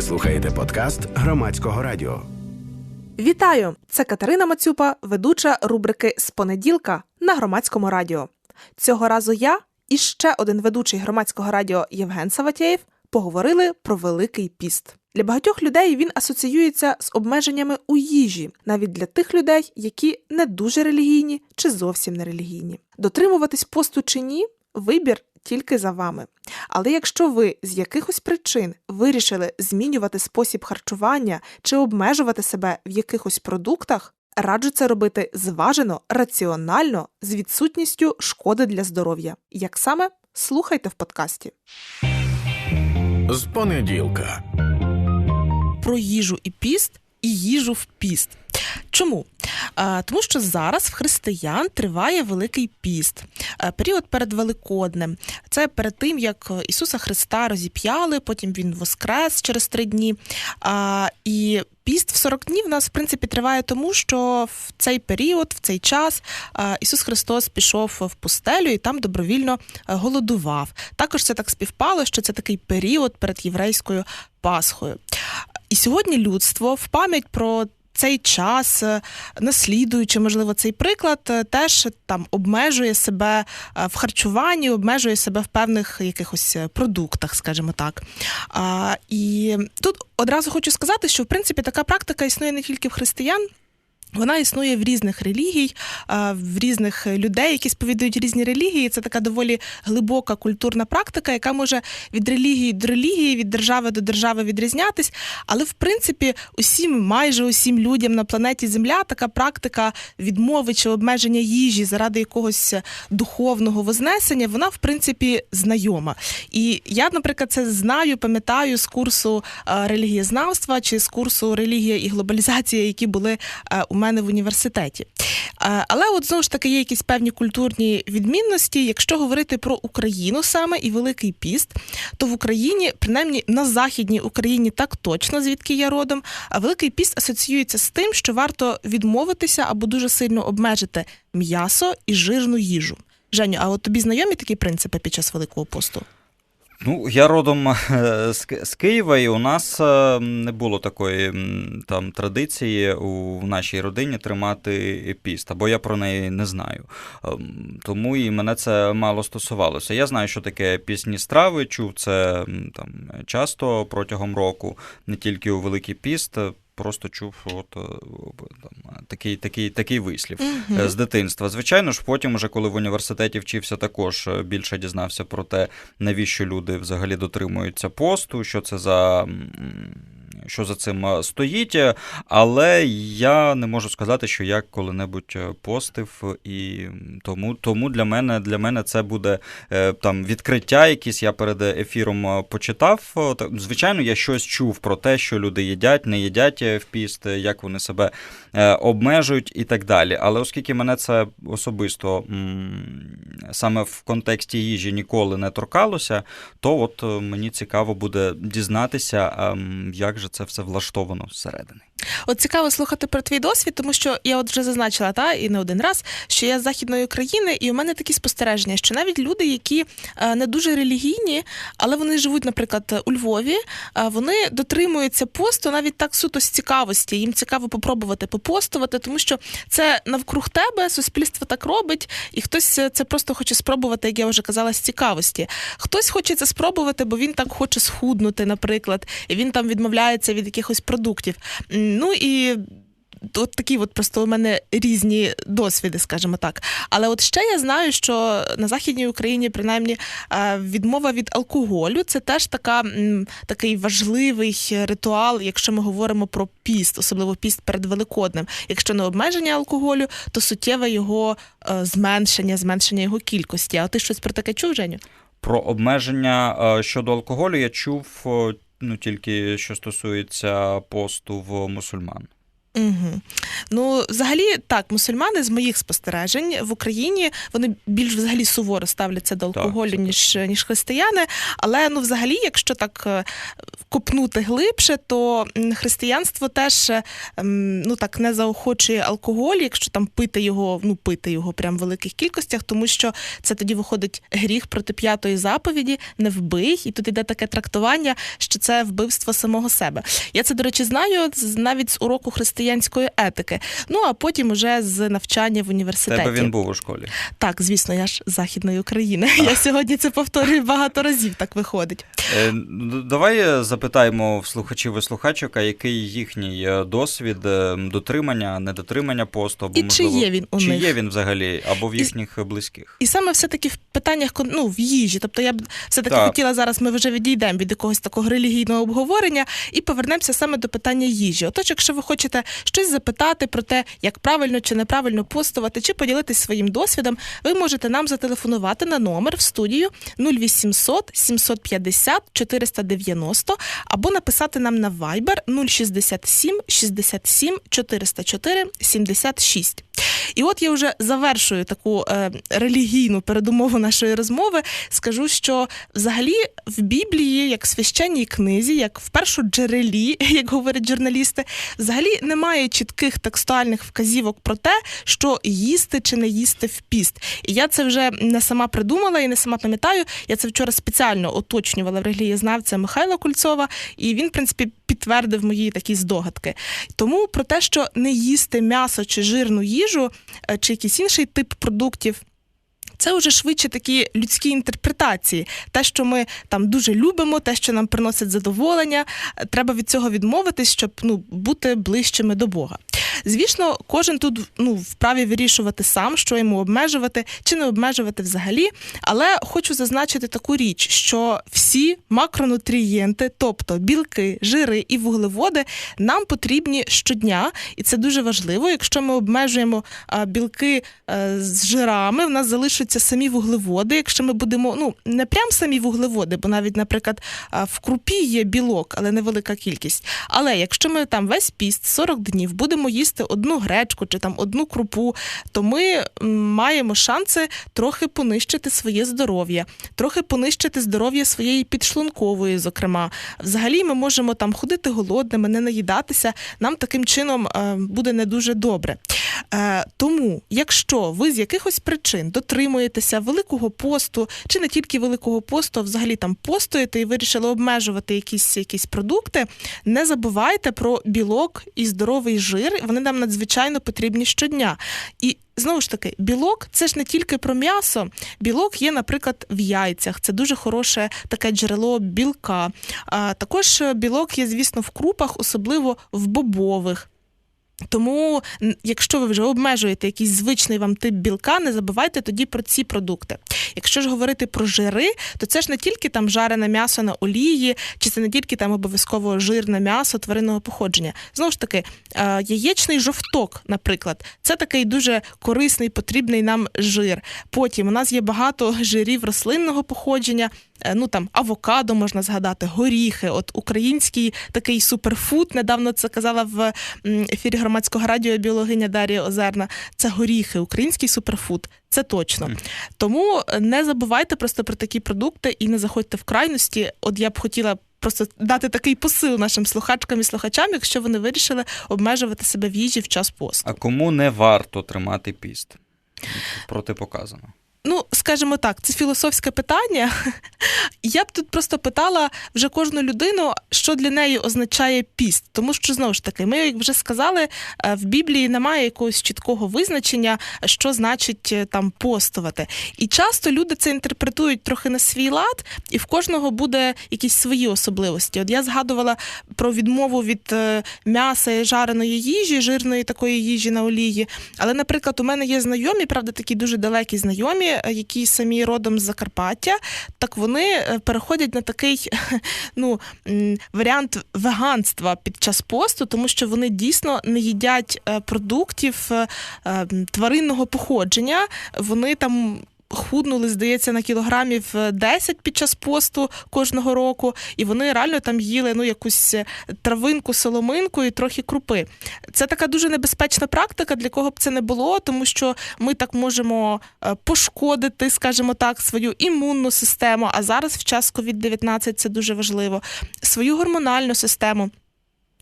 Ви слухаєте подкаст громадського радіо. Вітаю! Це Катерина Мацюпа, ведуча рубрики з понеділка на громадському радіо. Цього разу я і ще один ведучий громадського радіо Євген Саватєєв поговорили про Великий піст. Для багатьох людей він асоціюється з обмеженнями у їжі, навіть для тих людей, які не дуже релігійні чи зовсім не релігійні. Дотримуватись посту чи ні вибір тільки за вами. Але якщо ви з якихось причин вирішили змінювати спосіб харчування чи обмежувати себе в якихось продуктах, раджу це робити зважено, раціонально, з відсутністю шкоди для здоров'я. Як саме слухайте в подкасті. З понеділка. Про їжу і піст і їжу в піст. Чому? Тому що зараз в християн триває Великий піст, період перед Великоднем. Це перед тим, як Ісуса Христа розіп'яли, потім Він воскрес через три дні. І піст в 40 днів у нас, в принципі, триває тому, що в цей період, в цей час Ісус Христос пішов в пустелю і там добровільно голодував. Також це так співпало, що це такий період перед єврейською Пасхою. І сьогодні людство в пам'ять про цей час, е, наслідуючи, можливо, цей приклад, е, теж там обмежує себе е, в харчуванні, обмежує себе в певних якихось продуктах, скажімо так. І тут одразу хочу сказати, що в принципі така практика існує не тільки в християн. Вона існує в різних релігій, в різних людей, які сповідують різні релігії. Це така доволі глибока культурна практика, яка може від релігії до релігії, від держави до держави відрізнятись. Але в принципі, усім, майже усім людям на планеті Земля така практика відмови чи обмеження їжі заради якогось духовного вознесення, вона в принципі знайома. І я, наприклад, це знаю, пам'ятаю з курсу релігієзнавства чи з курсу релігія і глобалізація, які були у мене в університеті. Але от знову ж таки є якісь певні культурні відмінності. Якщо говорити про Україну саме і Великий Піст, то в Україні, принаймні на Західній Україні, так точно, звідки я родом, а Великий Піст асоціюється з тим, що варто відмовитися або дуже сильно обмежити м'ясо і жирну їжу. Женю, а от тобі знайомі такі принципи під час Великого посту? Ну, я родом е, з Києва, і у нас е, не було такої там традиції у нашій родині тримати піст, або я про неї не знаю. Ем, тому і мене це мало стосувалося. Я знаю, що таке пісні страви, чув це там часто протягом року, не тільки у Великий Піст просто чув от, е, там, такий такий, такий вислів uh з дитинства. Звичайно ж, потім, уже коли в університеті вчився, також е, більше дізнався про те, навіщо люди взагалі дотримуються посту, що це за що за цим е, стоїть, але я не можу сказати, що я коли-небудь е, постив, і тому тому для мене для мене це буде е, там відкриття, якісь я перед ефіром почитав. Звичайно, я щось чув про те, що люди їдять, не їдять в піст, як вони себе обмежують і так далі. Але оскільки мене це особисто саме в контексті їжі ніколи не торкалося, то от мені цікаво буде дізнатися, ем, як же це все влаштовано зсередини. От цікаво слухати про твій досвід, тому що я от вже зазначила та і не один раз, що я з західної країни, і у мене такі спостереження, що навіть люди, які е, не дуже релігійні, але вони живуть, наприклад, у Львові, е, вони дотримуються посту навіть так суто з цікавості. Їм цікаво попробувати попостувати, тому що це навкруг тебе, суспільство так робить, і хтось це просто хоче спробувати, як я вже казала, з цікавості. Хтось хоче це спробувати, бо він так хоче схуднути, наприклад, і він там відмовляється від якихось продуктів. Ну і. От такі от просто у мене різні досвіди, скажімо так. Але от ще я знаю, що на Західній Україні, принаймні, е, відмова від алкоголю це теж така, такий важливий ритуал, якщо ми говоримо про піст, особливо піст перед Великоднем. Якщо не обмеження алкоголю, то суттєве його е, зменшення, зменшення його кількості. А ти щось про таке чув, Женю? Про обмеження е, щодо алкоголю я чув ну, тільки що стосується посту в мусульман. Угу. Ну, взагалі, так, мусульмани з моїх спостережень в Україні вони більш взагалі суворо ставляться до алкоголю, це ніж, ніж християни. Але ну, взагалі, якщо так е, копнути глибше, то християнство теж е, ну так не заохочує алкоголь, якщо там пити його, ну пити його прям в великих кількостях, тому що це тоді виходить гріх проти п'ятої заповіді, не вбий, і тут іде таке трактування, що це вбивство самого себе. Я це, до речі, знаю навіть з уроку християнської етики. Ну а потім уже з навчання в університеті. тебе він був у школі. Так, звісно, я ж західної України. Я сьогодні це повторюю багато разів. Так виходить. Е, Давай е, запитаємо в слухачів і слухачок, а який їхній е, досвід е, дотримання, недотримання посту, або І чи є він у чи них? є він взагалі, або в І- їхніх близьких. І саме все-таки в питаннях ну, в їжі. Тобто я б все-таки Так. хотіла зараз, ми вже відійдемо від якогось такого релігійного обговорення і повернемося саме до питання їжі. Отож, якщо ви хочете щось запитати про те, як правильно чи неправильно постувати, чи поділитись своїм досвідом, ви можете нам зателефонувати на номер в студію 0800 750 490 або написати нам на Viber 067 67 404 76. І от я вже завершую таку е, релігійну передумову нашої розмови. Скажу, що взагалі в Біблії, як в священній книзі, як в першоджерелі, як говорять журналісти, взагалі немає чітких текстуальних вказівок про те, що їсти чи не їсти в піст. І я це вже не сама придумала і не сама пам'ятаю. Я це вчора спеціально уточнювала в релігієзнавця Михайла Кульцова, і він, в принципі, підтвердив мої такі здогадки. Тому про те, що не їсти м'ясо чи жирну їжу, е, чи якийсь інший тип продуктів. Це вже швидше такі людські інтерпретації. Те, що ми там дуже любимо, те, що нам приносить задоволення, е, треба від цього відмовитись, щоб ну, бути ближчими до Бога. Звісно, кожен тут ну, вправі вирішувати сам, що йому обмежувати чи не обмежувати взагалі. Але хочу зазначити таку річ, що всі макронутрієнти, тобто білки, жири і вуглеводи, нам потрібні щодня, і це дуже важливо. Якщо ми обмежуємо білки е, з жирами, в нас залишаться самі вуглеводи. Якщо ми будемо, ну не прям самі вуглеводи, бо навіть, наприклад, в крупі є білок, але невелика кількість. Але якщо ми там весь піст 40 днів будемо їсти одну гречку чи там одну крупу, то ми маємо шанси трохи понищити своє здоров'я, трохи понищити здоров'я своєї підшлункової, зокрема. Взагалі, ми можемо там ходити голодними, не наїдатися. Нам таким чином е, буде не дуже добре. Е, тому, якщо ви з якихось причин дотримуєтеся великого посту, чи не тільки великого посту, а взагалі там постоїте і вирішили обмежувати якісь, якісь продукти, не забувайте про білок і здоровий жир. Вони нам надзвичайно потрібні щодня. І Знову ж таки, білок це ж не тільки про м'ясо. Білок є, наприклад, в яйцях. Це дуже хороше таке джерело білка. А також білок є, звісно, в крупах, особливо в бобових. Тому, якщо ви вже обмежуєте якийсь звичний вам тип білка, не забувайте тоді про ці продукти. Якщо ж говорити про жири, то це ж не тільки там жарене м'ясо на олії, чи це не тільки там обов'язково жирне м'ясо тваринного походження. Знову ж таки, е, яєчний жовток, наприклад, це такий дуже корисний, потрібний нам жир. Потім у нас є багато жирів рослинного походження. Е, Ну там авокадо можна згадати, горіхи. От український такий суперфуд. Недавно це казала в ефірі громадського радіо біологиня Дар'я Озерна. Це горіхи, український суперфуд. Це точно. Тому е, не забувайте просто про такі продукти і не заходьте в крайності. От я б хотіла. Просто дати такий посил нашим слухачкам і слухачам, якщо вони вирішили обмежувати себе в їжі в час посту. А кому не варто тримати піст? Протипоказано. Ну, скажімо так, це філософське питання. Я б тут просто питала вже кожну людину, що для неї означає піст. Тому що знову ж таки, ми, як вже сказали, е, в Біблії немає якогось чіткого визначення, що значить е, там постувати. І часто люди це інтерпретують трохи на свій лад, і в кожного буде якісь свої особливості. От я згадувала про відмову від е, м'яса і жареної їжі, жирної такої їжі на олії. Але, наприклад, у мене є знайомі, правда, такі дуже далекі знайомі, які самі родом з Закарпаття. Так вони е, переходять на такий ну, варіант веганства під час посту, тому що вони дійсно не їдять е, продуктів е, е, тваринного походження. Вони там худнули, здається, на кілограмів е, 10 під час посту кожного року, і вони реально там їли ну якусь е, травинку, соломинку і трохи крупи. Це така дуже небезпечна практика, для кого б це не було, тому що ми так можемо е, пошкодити, скажімо так, свою імунну систему. А зараз в час COVID-19 це дуже важливо, свою гормональну систему.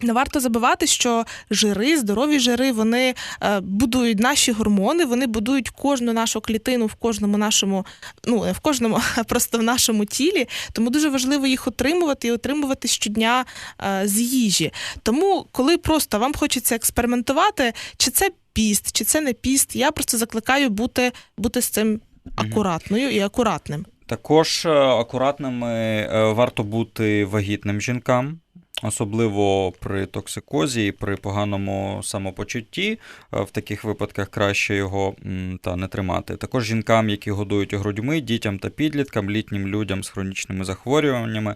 Не варто забувати, що жири, здорові жири, вони е, будують наші гормони, вони будують кожну нашу клітину в кожному нашому, ну не в кожному, а просто в нашому тілі. Тому дуже важливо їх отримувати і отримувати щодня е, з їжі. Тому, коли просто вам хочеться експериментувати, чи це піст, чи це не піст, я просто закликаю бути, бути з цим акуратною і акуратним. Також е, акуратними варто бути вагітним жінкам. Особливо при токсикозі і при поганому самопочутті, Е, в таких випадках краще його та не тримати. Також жінкам, які годують грудьми, дітям та підліткам, літнім людям з хронічними захворюваннями,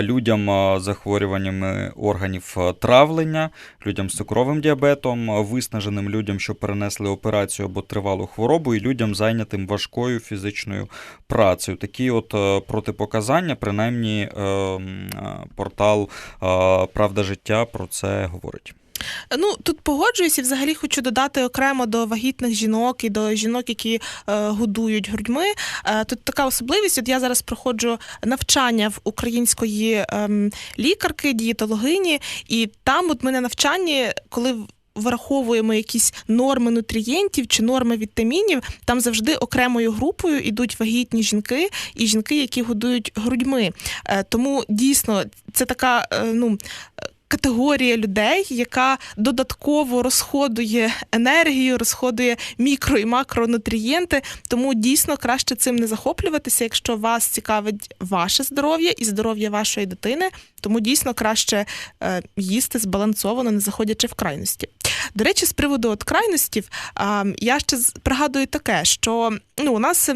людям з захворюваннями органів е, травлення, людям з цукровим діабетом, е, виснаженим людям, що перенесли операцію або тривалу хворобу, і людям, зайнятим важкою фізичною працею. Такі от протипоказання, принаймні е, м, е, портал Правда життя про це говорить. Ну тут погоджуюся, і взагалі хочу додати окремо до вагітних жінок і до жінок, які е, годують грудьми. Е, тут така особливість. От я зараз проходжу навчання в української е, лікарки, дієтологині, і там, от ми на навчанні, коли Враховуємо якісь норми нутрієнтів чи норми вітамінів. Там завжди окремою групою йдуть вагітні жінки і жінки, які годують грудьми. Е, Тому дійсно це така е, ну. Категорія людей, яка додатково розходує енергію, розходує мікро і макронутрієнти. Тому дійсно краще цим не захоплюватися, якщо вас цікавить ваше здоров'я і здоров'я вашої дитини. Тому дійсно краще е, їсти збалансовано, не заходячи в крайності. До речі, з приводу от крайностів, я ще пригадую таке, що ну, у нас.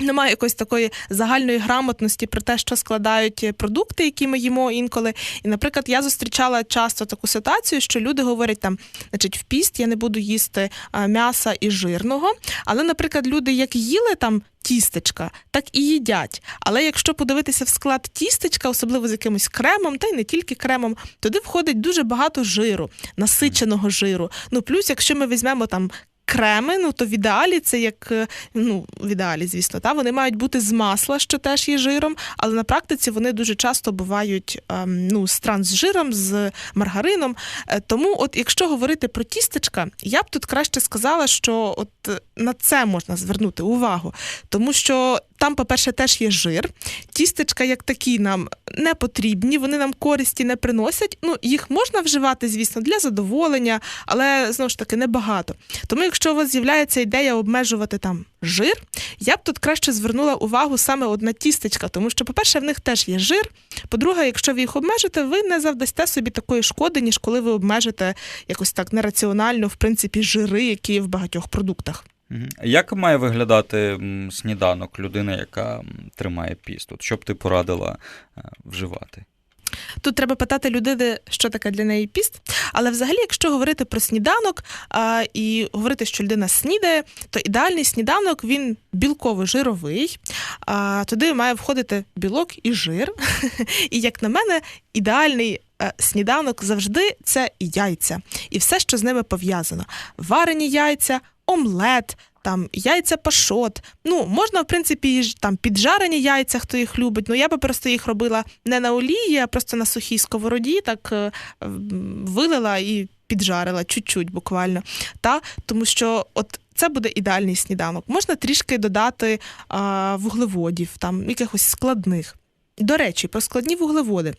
Немає якоїсь такої загальної грамотності про те, що складають е, продукти, які ми їмо інколи. І, наприклад, я зустрічала часто таку ситуацію, що люди говорять там, значить, в піст я не буду їсти м'яса і жирного. Але, наприклад, люди як їли там тістечка, так і їдять. Але якщо подивитися в склад тістечка, особливо з якимось кремом, та й не тільки кремом, туди входить дуже багато жиру, насиченого жиру. Ну плюс, якщо ми візьмемо там. Креми, ну то в ідеалі це як е, ну в ідеалі, звісно, та вони мають бути з масла, що теж є жиром, але на практиці вони дуже часто бувають ем, ну з трансжиром, з маргарином. Е, Тому, от якщо говорити про тістечка, я б тут краще сказала, що от е, на це можна звернути увагу, тому що там, по-перше, теж є жир. Тістечка, як такі, нам не потрібні, вони нам користі не приносять. Ну, їх можна вживати, звісно, для задоволення, але знову ж таки небагато. Тому, якщо у вас з'являється ідея обмежувати там жир, я б тут краще звернула увагу саме от на тістечка, тому що, по-перше, в них теж є жир. По-друге, якщо ви їх обмежите, ви не завдасте собі такої шкоди, ніж коли ви обмежите якось так нераціонально, в принципі, жири, які є в багатьох продуктах. Як має виглядати сніданок людини, яка тримає піст? От що б ти порадила е, вживати? Тут треба питати людини, що таке для неї піст. Але взагалі, якщо говорити про сніданок а, і говорити, що людина снідає, то ідеальний сніданок він білково-жировий. А, туди має входити білок і жир. І як на мене, ідеальний. е, Сніданок завжди це яйця і все, що з ними пов'язано: варені яйця, омлет, там яйця пашот. Ну, можна, в принципі, і там піджарені яйця, хто їх любить. Ну я би просто їх робила не на олії, а просто на сухій сковороді, так е, вилила і піджарила чуть-чуть буквально. Та? Тому що от. Це буде ідеальний сніданок. Можна трішки додати а, вуглеводів, там якихось складних. До речі, про складні вуглеводи.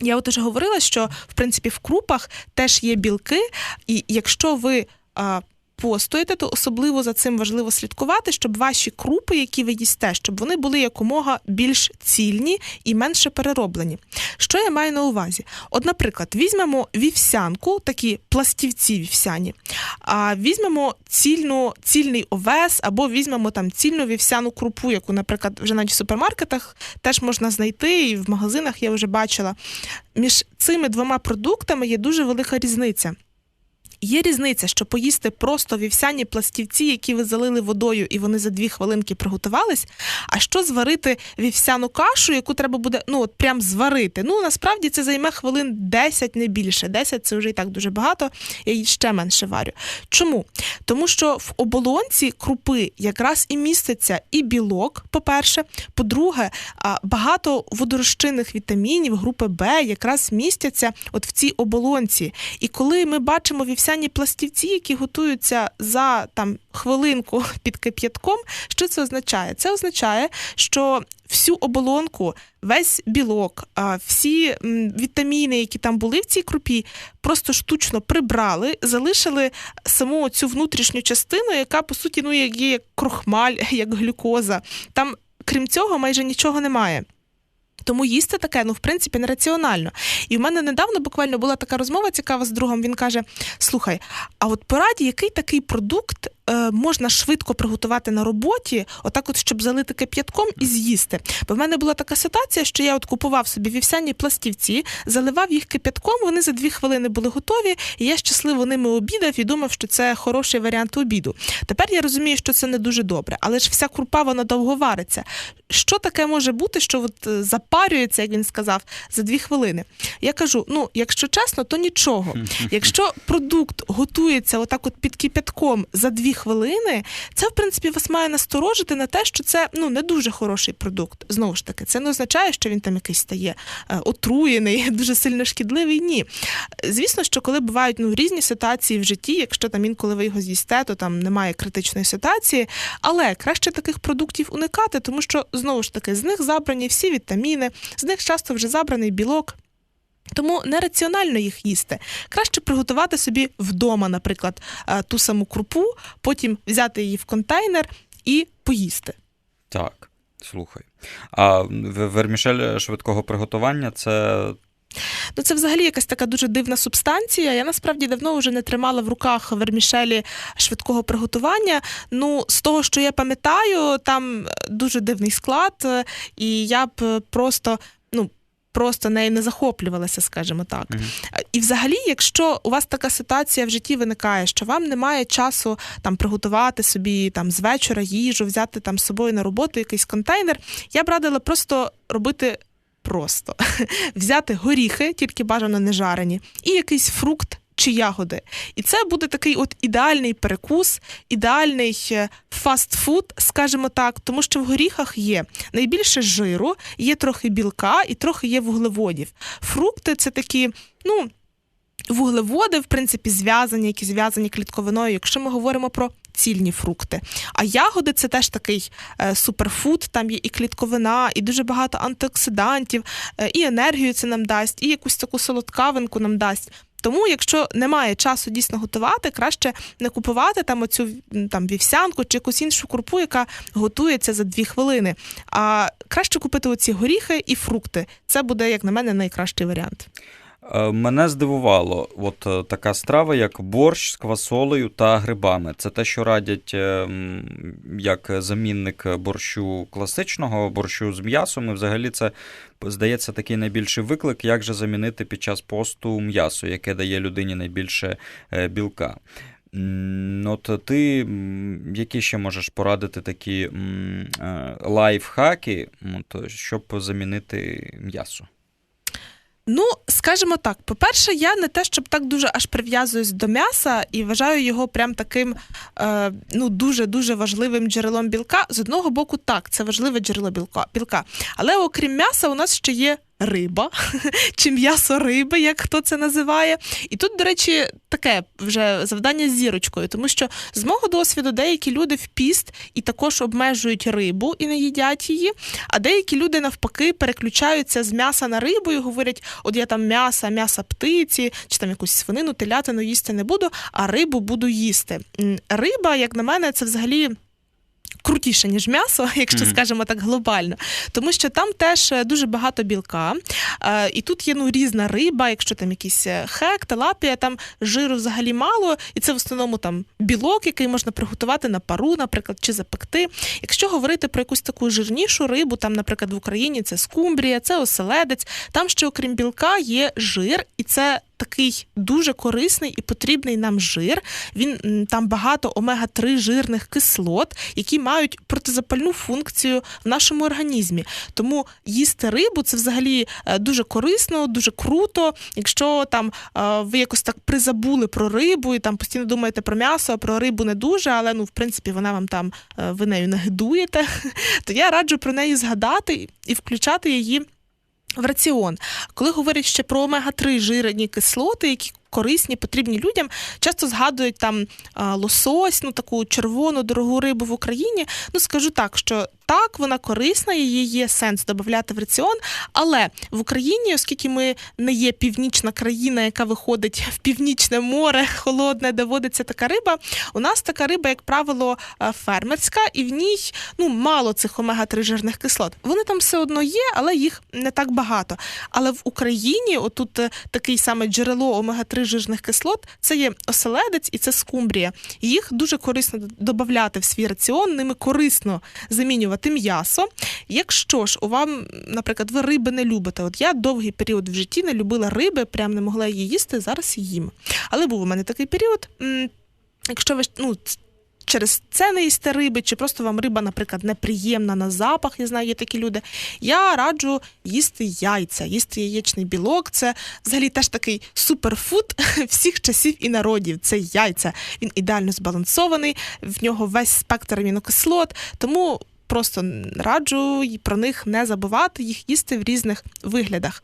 Я от уже говорила, що в принципі в крупах теж є білки, і якщо ви а, постоїте, то особливо за цим важливо слідкувати, щоб ваші крупи, які ви їсте, щоб вони були якомога більш цільні і менше перероблені. Що я маю на увазі? От, наприклад, візьмемо вівсянку, такі пластівці вівсяні, а візьмемо цільну, цільний овес, або візьмемо там цільну вівсяну крупу, яку, наприклад, вже навіть в супермаркетах теж можна знайти, і в магазинах я вже бачила. Між цими двома продуктами є дуже велика різниця. Є різниця, що поїсти просто вівсяні пластівці, які ви залили водою, і вони за дві хвилинки приготувались. А що зварити вівсяну кашу, яку треба буде ну от прям зварити? Ну насправді це займе хвилин 10, не більше. 10 – це вже і так дуже багато. Я її ще менше варю. Чому? Тому що в оболонці крупи якраз і міститься і білок, по-перше. По-друге, багато водорозчинних вітамінів групи Б якраз містяться от в цій оболонці. І коли ми бачимо вівсяні пластівці, які готуються за там хвилинку під кип'ятком, що це означає? Це означає, що всю оболонку, весь білок, всі вітаміни, які там були в цій крупі, просто штучно прибрали, залишили саму цю внутрішню частину, яка по суті ну є як крохмаль, як глюкоза. Там, крім цього, майже нічого немає. Тому їсти таке, ну в принципі, нераціонально. І в мене недавно буквально була така розмова цікава з другом. Він каже: Слухай, а от пораді, який такий продукт можна швидко приготувати на роботі, отак, от щоб залити кип'ятком і з'їсти? Бо в мене була така ситуація, що я от купував собі вівсяні пластівці, заливав їх кип'ятком, вони за дві хвилини були готові, і я щасливо ними обідав і думав, що це хороший варіант обіду. Тепер я розумію, що це не дуже добре, але ж вся крупа вона довго вариться. Що таке може бути, що от е, запарюється, як він сказав, за дві хвилини? Я кажу: ну, якщо чесно, то нічого. Якщо продукт готується отак, от під кипятком за дві хвилини, це в принципі вас має насторожити на те, що це ну не дуже хороший продукт. Знову ж таки, це не означає, що він там якийсь стає е, отруєний, дуже сильно шкідливий. Ні. Звісно, що коли бувають ну різні ситуації в житті, якщо там інколи ви його з'їсте, то там немає критичної ситуації. Але краще таких продуктів уникати, тому що знову ж таки з них забрані всі вітаміни, з них часто вже забраний білок. Тому нераціонально їх їсти. Краще приготувати собі вдома, наприклад, е, ту саму крупу, потім взяти її в контейнер і поїсти. Так, слухай. А вермішель швидкого приготування це Ну, це взагалі якась така дуже дивна субстанція. Я насправді давно вже не тримала в руках вермішелі швидкого приготування. Ну, з того, що я пам'ятаю, там дуже дивний склад, е, і я б просто. Просто нею не захоплювалася, скажімо так. Мгм. І взагалі, якщо у вас така ситуація в житті виникає, що вам немає часу там приготувати собі там з вечора їжу, взяти там з собою на роботу якийсь контейнер, я б радила просто робити просто взяти горіхи, тільки бажано не жарені, і якийсь фрукт. Чи ягоди, і це буде такий от ідеальний перекус, ідеальний е, фастфуд, скажімо так, тому що в горіхах є найбільше жиру, є трохи білка і трохи є вуглеводів. Фрукти це такі, ну. Вуглеводи, в принципі, зв'язані, які зв'язані клітковиною, якщо ми говоримо про цільні фрукти. А ягоди це теж такий е, суперфуд, там є і клітковина, і дуже багато антиоксидантів, е, і енергію це нам дасть, і якусь таку солодкавинку нам дасть. Тому, якщо немає часу дійсно готувати, краще не купувати там оцю там вівсянку чи якусь іншу крупу, яка готується за дві хвилини. А краще купити оці горіхи і фрукти. Це буде, як на мене, найкращий варіант. Е, Мене здивувало, от е, така страва, як борщ з квасолею та грибами. Це те, що радять е, як замінник борщу класичного, борщу з м'ясом. І взагалі це здається такий найбільший виклик, як же замінити під час посту м'ясо, яке дає людині найбільше білка. От ти які ще можеш порадити такі лайфхаки, щоб замінити м'ясо? Ну, скажімо так, по-перше, я не те, щоб так дуже аж прив'язуюсь до м'яса і вважаю його прям таким е, ну, дуже-дуже важливим джерелом білка. З одного боку, так, це важливе джерело білка. білка. Але окрім м'яса, у нас ще є риба чи м'ясо риби, як хто це називає. І тут, до речі, таке вже завдання з зірочкою, тому що з мого досвіду деякі люди в піст і також обмежують рибу і не їдять її. А деякі люди навпаки переключаються з м'яса на рибу і говорять: от я там м'яса, м'яса птиці, чи там якусь свинину, телятину їсти не буду, а рибу буду їсти. Риба, як на мене, це взагалі. Крутіше, ніж м'ясо, якщо Мгм. скажемо так глобально, тому що там теж е, дуже багато білка, е, і тут є ну різна риба, якщо там якийсь е, хек, талапія, там жиру взагалі мало, і це в основному там білок, який можна приготувати на пару, наприклад, чи запекти. Якщо говорити про якусь таку жирнішу рибу, там, наприклад, в Україні це скумбрія, це оселедець, там ще окрім білка є жир, і це такий дуже корисний і потрібний нам жир. Він там багато омега-3 жирних кислот, які мають протизапальну функцію в нашому організмі. Тому їсти рибу це взагалі е, дуже корисно, дуже круто. Якщо там е, ви якось так призабули про рибу і там постійно думаєте про м'ясо, а про рибу не дуже, але ну в принципі вона вам там е, ви нею не гидуєте, то я раджу про неї згадати і включати її. В раціон, коли говорять ще про омега-3 жирні кислоти, які корисні, потрібні людям, часто згадують там лосось, ну таку червону дорогу рибу в Україні. Ну скажу так, що так, вона корисна, її є сенс додати в раціон, але в Україні, оскільки ми не є північна країна, яка виходить в північне море холодне, де водиться така риба, у нас така риба, як правило, е, фермерська, і в ній ну мало цих омега-3 жирних кислот. Вони там все одно є, але їх не так багато. Але в Україні, отут е, такий саме джерело омега-3 жирних кислот, це є оселедець і це скумбрія. Їх дуже корисно додати в свій раціон, ними корисно замінювати м'ясо. Якщо ж у вам, наприклад, ви риби не любите, от я довгий період в житті не любила риби, прям не могла її їсти, зараз їм. Але був у мене такий період. Якщо ви ну, через це не їсте риби, чи просто вам риба, наприклад, неприємна на запах, я знаю, є такі люди. Я раджу їсти яйця, їсти яєчний білок. Це взагалі теж такий суперфуд всіх часів і народів. Це яйця. Він ідеально збалансований, в нього весь спектр амінокислот, тому. Просто раджу про них не забувати, їх їсти в різних виглядах.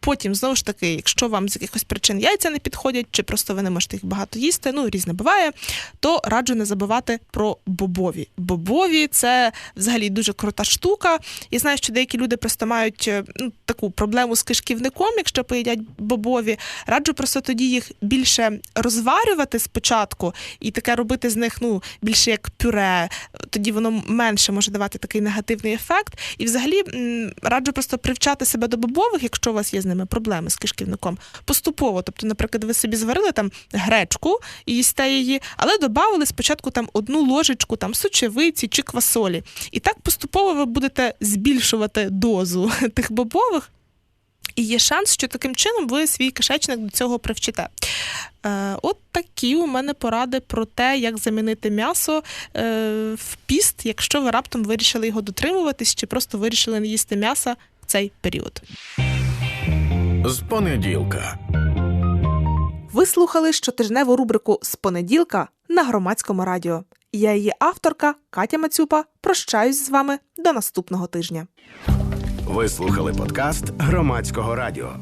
Потім, знову ж таки, якщо вам з якихось причин яйця не підходять, чи просто ви не можете їх багато їсти, ну різне буває, то раджу не забувати про бобові. Бобові це взагалі дуже крута штука. Я знаю, що деякі люди просто мають е, ну, таку проблему з кишківником, якщо поїдять бобові. Раджу просто тоді їх більше розварювати спочатку і таке робити з них ну, більше як пюре. Тоді воно менше може давати такий негативний ефект. І взагалі раджу просто привчати себе до бобових, якщо у вас є з ними проблеми з кишківником, поступово. Тобто, наприклад, ви собі зварили там гречку і їсте її, але додали спочатку там одну ложечку там сочевиці чи квасолі. І так поступово ви будете збільшувати дозу тих бобових. І є шанс, що таким чином ви свій кишечник до цього привчите. Е, от такі у мене поради про те, як замінити м'ясо е, в піст, якщо ви раптом вирішили його дотримуватись, чи просто вирішили не їсти м'яса в цей період. З понеділка. Ви слухали щотижневу рубрику з понеділка на громадському радіо. Я її авторка Катя Мацюпа. Прощаюсь з вами до наступного тижня. Ви слухали подкаст громадського радіо.